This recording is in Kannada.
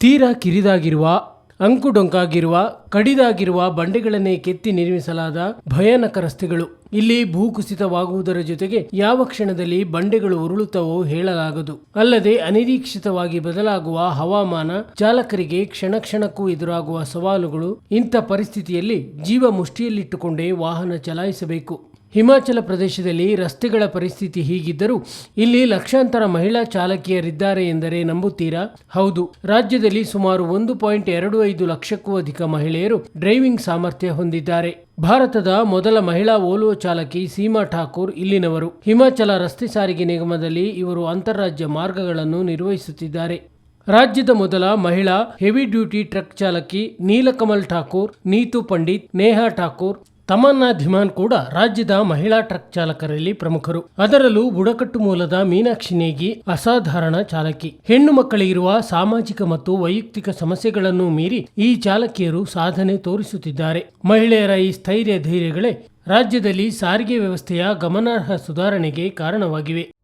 ತೀರಾ ಕಿರಿದಾಗಿರುವ ಅಂಕುಡೊಂಕಾಗಿರುವ ಕಡಿದಾಗಿರುವ ಬಂಡೆಗಳನ್ನೇ ಕೆತ್ತಿ ನಿರ್ಮಿಸಲಾದ ಭಯಾನಕ ರಸ್ತೆಗಳು. ಇಲ್ಲಿ ಭೂಕುಸಿತವಾಗುವುದರ ಜೊತೆಗೆ ಯಾವ ಕ್ಷಣದಲ್ಲಿ ಬಂಡೆಗಳು ಉರುಳುತ್ತವೋ ಹೇಳಲಾಗದು. ಅಲ್ಲದೆ ಅನಿರೀಕ್ಷಿತವಾಗಿ ಬದಲಾಗುವ ಹವಾಮಾನ, ಚಾಲಕರಿಗೆ ಕ್ಷಣ ಕ್ಷಣಕ್ಕೂ ಎದುರಾಗುವ ಸವಾಲುಗಳು ಇಂಥ ಪರಿಸ್ಥಿತಿಯಲ್ಲಿ ಜೀವ ಮುಷ್ಟಿಯಲ್ಲಿಟ್ಟುಕೊಂಡೇ ವಾಹನ ಚಲಾಯಿಸಬೇಕು. ಹಿಮಾಚಲ ಪ್ರದೇಶದಲ್ಲಿ ರಸ್ತೆಗಳ ಪರಿಸ್ಥಿತಿ ಹೀಗಿದ್ದರೂ ಇಲ್ಲಿ ಲಕ್ಷಾಂತರ ಮಹಿಳಾ ಚಾಲಕಿಯರಿದ್ದಾರೆ ಎಂದರೆ ನಂಬುತ್ತೀರಾ? ಹೌದು. ರಾಜ್ಯದಲ್ಲಿ ಸುಮಾರು ಒಂದು ಪಾಯಿಂಟ್ ಎರಡು ಐದು ಲಕ್ಷಕ್ಕೂ ಅಧಿಕ ಮಹಿಳೆಯರು ಡ್ರೈವಿಂಗ್ ಸಾಮರ್ಥ್ಯ ಹೊಂದಿದ್ದಾರೆ. ಭಾರತದ ಮೊದಲ ಮಹಿಳಾ ಓಲ್ವೋ ಚಾಲಕಿ ಸೀಮಾ ಠಾಕೂರ್ ಇಲ್ಲಿನವರು. ಹಿಮಾಚಲ ರಸ್ತೆ ಸಾರಿಗೆ ನಿಗಮದಲ್ಲಿ ಇವರು ಅಂತಾರಾಜ್ಯ ಮಾರ್ಗಗಳನ್ನು ನಿರ್ವಹಿಸುತ್ತಿದ್ದಾರೆ. ರಾಜ್ಯದ ಮೊದಲ ಮಹಿಳಾ ಹೆವಿ ಡ್ಯೂಟಿ ಟ್ರಕ್ ಚಾಲಕಿ ನೀಲಕಮಲ್ ಠಾಕೂರ್, ನೀತು ಪಂಡಿತ್, ನೇಹಾ ಠಾಕೂರ್ ತಮನ್ನಾ ಧಿಮಾನ್ ಕೂಡ ರಾಜ್ಯದ ಮಹಿಳಾ ಟ್ರಕ್ ಚಾಲಕರಲ್ಲಿ ಪ್ರಮುಖರು. ಅದರಲ್ಲೂ ಬುಡಕಟ್ಟು ಮೂಲದ ಮೀನಾಕ್ಷಿ ನೇಗಿ, ಅಸಾಧಾರಣ ಚಾಲಕಿ. ಹೆಣ್ಣು ಮಕ್ಕಳಿಗಿರುವ ಸಾಮಾಜಿಕ ಮತ್ತು ವೈಯಕ್ತಿಕ ಸಮಸ್ಯೆಗಳನ್ನು ಮೀರಿ ಈ ಚಾಲಕಿಯರು ಸಾಧನೆ ತೋರಿಸುತ್ತಿದ್ದಾರೆ. ಮಹಿಳೆಯರ ಈ ಸ್ಥೈರ್ಯ ಧೈರ್ಯಗಳೇ ರಾಜ್ಯದಲ್ಲಿ ಸಾರಿಗೆ ವ್ಯವಸ್ಥೆಯ ಗಮನಾರ್ಹ ಸುಧಾರಣೆಗೆ ಕಾರಣವಾಗಿವೆ.